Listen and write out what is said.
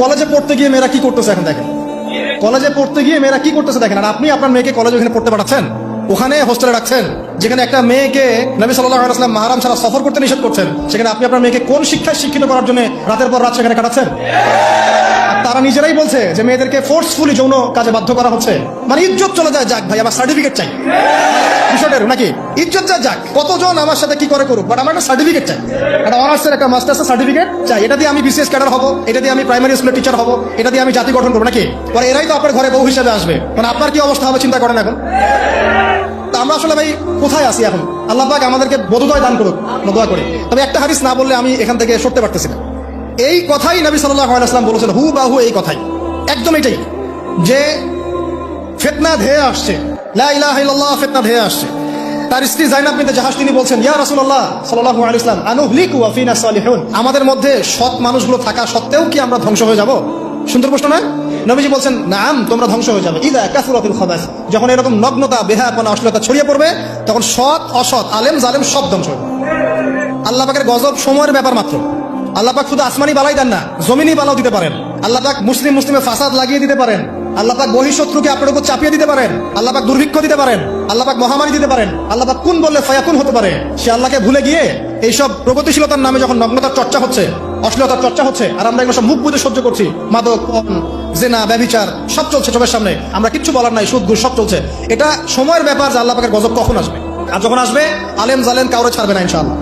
কলেজে পড়তে গিয়ে মেয়েরা কি করতেছে এখন দেখেন? কলেজে পড়তে গিয়ে মেয়েরা কি করতেছে দেখেন? আর আপনি আপনার মেয়েকে কলেজে ওখানে পড়তে পাঠাচ্ছেন? ওখানে হোস্টেলে রাখছেন? যেখানে একটা মেয়েকে নবী আলাইসলাম মাহারাম ছাড়া সফর করতে নিষেধ করছেন? সেখানে আপনি আপনার মেয়েকে কোন শিক্ষায় শিক্ষিত করার জন্য রাতের পর রাত সেখানে কাটাচ্ছেন? তারা নিজেরাই বলছে যে মেয়েদেরকে ফোর্সফুলি যৌন কাজে বাধ্য করা হচ্ছে। মানে ইজ্জত চলে যায়, যাক ভাই, আমার সার্টিফিকেট চাই। বিষয়টা নাকি? ইজ্জত যা যাক কতজন আমার সাথে কি করে করুক বাট আমার একটা সার্টিফিকেট চাই। একটা অনার্সের একটা মাস্টার্সের সার্টিফিকেট চাই। এটা দিয়ে আমি বিসিএস ক্যাডার হব এটা দিয়ে আমি প্রাইমারি স্কুলের টিচার হব এটা দিয়ে আমি জাতি গঠন করব নাকি? পরে এরাই তো আপনার ঘরে বউ হিসেবে আসবে। মানে আপনার কি অবস্থা হবে চিন্তা করেন এখন? তা আমরা আসলে ভাই কোথায় আছি এখন? আল্লাহ পাক আমাদেরকে বোধোদয় দান করুক দোয়া করে। তবে একটা হাদিস না বললে আমি এখান থেকে সরতে পারতেছি না। এই কথাই নবী সাল্লাহ আলাইসলাম বলেছেন হু বা হু এই কথাই। একদম এটাই। যে ফেতনা ধেয়ে আসছে আসছে। তার স্ত্রী জাইনাব বিনতে জাহাজ তিনি বলছেন, ইয়া রাসূলুল্লাহ সাল্লাল্লাহু আলাইহি ওয়াসাল্লাম আনুহলিকু সালিহুন। আমাদের মধ্যে সৎ মানুষগুলো থাকা সত্ত্বেও কি আমরা ধ্বংস হয়ে যাব? সুন্দর প্রশ্ন, না? নবীজি বলছেন, নাম, তোমরা ধ্বংস হয়ে যাবে। ইদা কাসুরাতুল খাবাস। যখন এরকম নগ্নতা, বেহায়াপনা, অশ্লীলতা ছড়িয়ে পড়বে, তখন সৎ, অসৎ, আলেম, জালেম সব ধ্বংস হবে আল্লাহ পাকের গজব সময়ের ব্যাপার মাত্র। আল্লাহ পাক শুধু আসমানি বালাই দেন না, জমিনি বালাও দিতে পারেন। আল্লাহ পাক মুসলিম মুসলিমের ফাসাদ লাগিয়ে দিতে পারেন। আল্লাহ পাক বহিঃশত্রুকে আপনার উপর চাপিয়ে দিতে পারেন। আল্লাহ পাক দুর্ভিক্ষ দিতে পারেন। আল্লাহ পাক মহামারী দিতে পারেন। আল্লাহ পাক কোন বললে ফায়াকুন হতে পারে? সে আল্লাহকে ভুলে গিয়ে এইসব প্রগতিশীলতার নামে যখন নগ্নতার চর্চা হচ্ছে, অশ্লীলতার চর্চা হচ্ছে, আর আমরা এগুলো সব মুখ বুঝে সহ্য করছি। মাদক জেনা, ব্যভিচার, সব চলছে চোখের সামনে। আমরা কিচ্ছু বলার নাই, সুদ সব চলছে। এটা সময়ের ব্যাপার যে আল্লাহ পাকের গজব কখন আসবে? আর যখন আসবে, আলেম জালেম কাউরে ছাড়বে না ইনশাআল্লাহ।